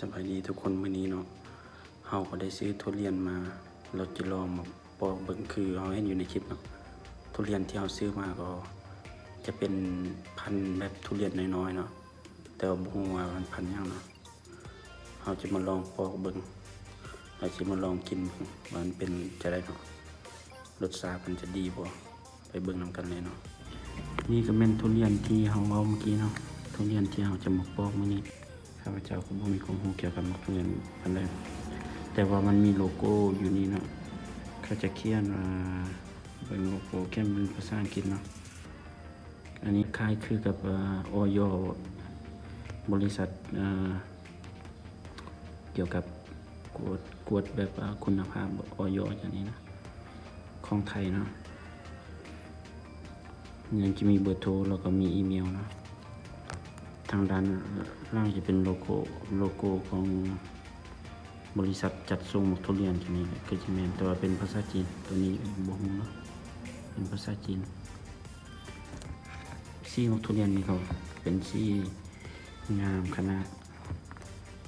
สบายดีทุกคนมื้อนี้เนาะเฮาก็ได้ซื้อทุเรียนมา เราจะลองมาปอกเบิ่งคือเฮาเห็นอยู่ในคลิปเนาะ ทุเรียนที่เฮาซื้อมาก็จะเป็นพันธุ์แบบทุเรียนน้อยๆเนาะ แต่ว่าบ่ฮู้ว่ามันพันธุ์หยังเนาะเฮาจะมาลองปอกเบิ่งเราจะมาลองกินเบิ่งว่ามันเป็นจะได้เนาะ รสชาติมันจะดีบ่ ไปเบิ่งนํกันเลยเนาะ นี่ก็เป็นทุเรียนที่เฮาเอาเมื่อกี้เนาะ ทุเรียนที่เฮาจะมาปอกมื้อนี้ ข้าพเจ้าก็บ่มีความรู้เกี่ยวกับมะเขือปานใดแต่ว่ามันมีโลโก้อยู่นี่เนาะเขาจะเขียนว่าเป็นโลโก้เขียนเป็นภาษาอังกฤษเนาะอันนี้คล้ายคือกับออยบริษัทเกี่ยวกับกวดกวดแบบคุณภาพออยอย่างนี้นะของไทยเนาะยังจะมีเบอร์โทรแล้วก็มีอีเมลเนาะ ทางด้านล่างจะเป็นโลโก้โลโก้ของบริษัทจัดส่งหมกทุเรียนจะนี้คือจะแมนแต่ว่าเป็นภาษาจีนตัวนี้บ่ฮู้เนาะเป็นภาษาจีนสีหมกทุเรียนนี่เขาเป็นสีงามขนาด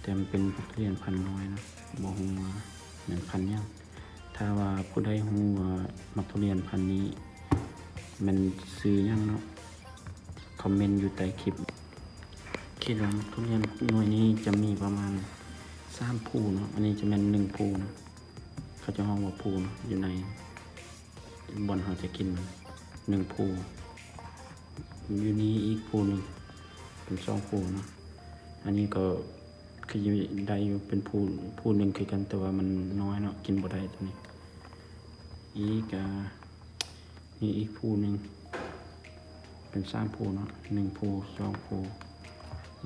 แต่มันเป็นทุเรียนพันน้อยนะบ่ฮู้ว่าเหมือนพันธุ์หยังถ้าว่าผู้ใดฮู้ว่ามักทุเรียนพันนี้ มันซื้อยังเนาะคอมเมนต์อยู่ใต้คลิป คิดว่าทุเรียนหน่วยนี้จะมีประมาณสามภูนะอันนี้จะเป็นหนึ่งภูนะเขาจะห้องว่าภูนะอยู่ในบอนเขาจะกินหนึ่งภูอยู่นี้อีกภูหนึ่งเป็นสองภูนะอันนี้ก็คือได้อยู่เป็นภูภูหนึ่งคือกันแต่ว่ามันน้อยเนาะกินบ่ได้ตัวนี้ อีกอ่านี่อีกภูหนึ่งเป็นสามภูเนาะหนึ่งภูสองภู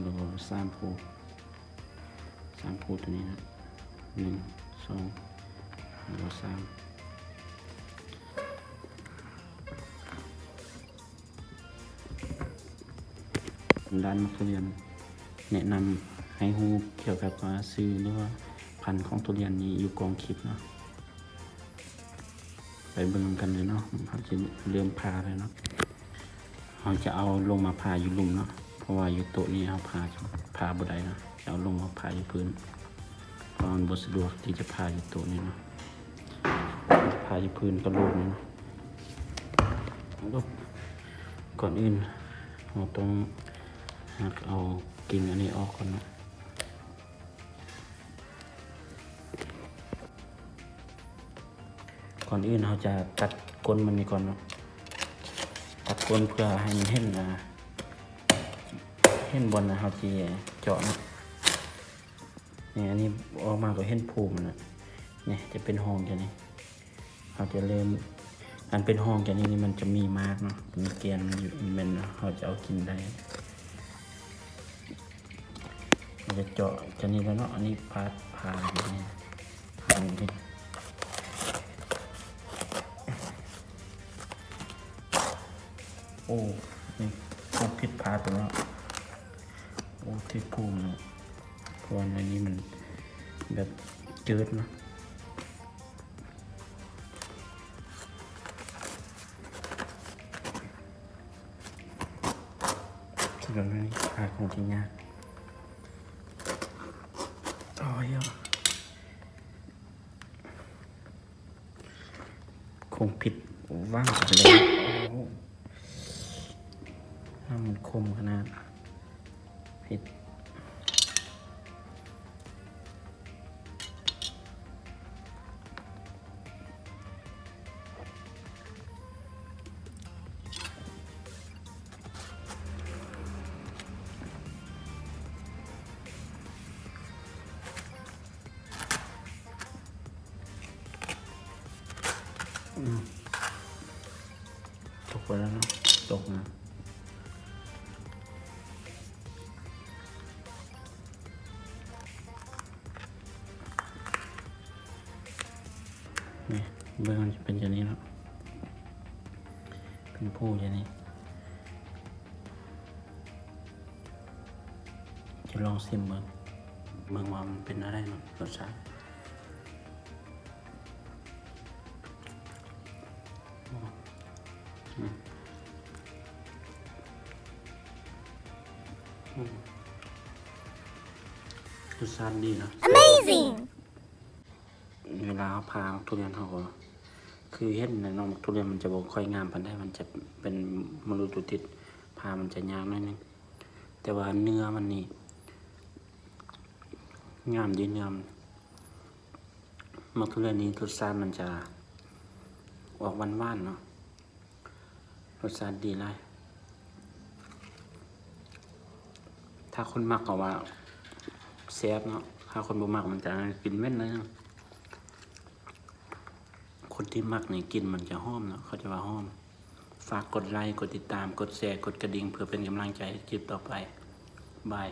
แล้วก็สามภูสามภูตัวนี้นะหนึ่งสองแล้วก็สามด้านมะเขือเรียนแนะนำให้ฮูเกี่ยวกับว่าซื้อหรือว่าพันธุ์ของทุเรียนนี้อยู่กองคลิปเนาะไปเบิ่งกันเลยเนาะเขาจะเริ่มพาเลยเนาะเราจะเอาลงมาพาอยู่ลุมเนาะ เพราะว่าอยู่โต๊ะนี้เอาพาพาบ่ได้นะเอาลงมาพาอยู่พื้นเพราะมันบสะดวกที่จะพาอยู่โต๊ะนี้เนาะพาอยู่พื้นก็โลดเนะก่อนอื่นเราต้องหักเอากิ่งอันนี้ออกก่อนนะก่อนอื่นเราจะตัดก้นมันนี่ก่อนเนาะตัดก้นเพื่อให้มันเห็นนะ เห็นบนนะเขาจีเจาะนะเนี่ยอันนี้ออกมาก็เห็นภูมินะเนี่ยจะเป็นห้องจะนี่เขาจะเริ่มอันเป็นห้องจะนี่นี่มันจะมีมากเนาะมีเกลียนมันอยู่มันเขาจะเอากินได้เราจะเจาะจะนี่แล้วเนาะอันนี้พาดพาอยู่นี่พาอยู่นี่โอ้นี่พวกผิดพลาดไปแล้ว โอ้ที่ภูมิเนาะเพราะว่าในนี้มันแบบเจิดนะที่เราไม่พาของที่ยากต่อยคงผิดว่างไปเลยโอ้ถ้ามันคมขนาด ผิดอืมตกไปแล้วเนาะตกนะ นี่เบื้องมันจะเป็นอย่างนี้เนาะเป็นผู้อย่างนี้ จะลองซิมเบิ้งเบิ้งว่ามันเป็นอะไรเนาะรสชาติรสชาติดีนะ Amazing! ลาเขาพาทุเรียนเขาคือเห็นในน้องทุเรียนมันจะบ่ค่อยงามปานใดมันจะเป็นมรุตุติดพามันจะยาวน่อยนึงแต่ว่าเนื้อมันนี่งามดีเนื้อมันมัทุเรียนนี้รสชาติมันจะออกหวานๆเนาะรสชาติดีเลยถ้าคนมักก็ว่าแซ่บเนาะถ้าคนบ่มักมันจะกินเม่นเลยนะ ที่มักนี่กินมันจะหอมเนาะเขาจะว่าหอม ฝากกดไลค์กดติดตามกดแชร์กดกระดิ่งเพื่อเป็นกำลังใจให้คลิปต่อไปบาย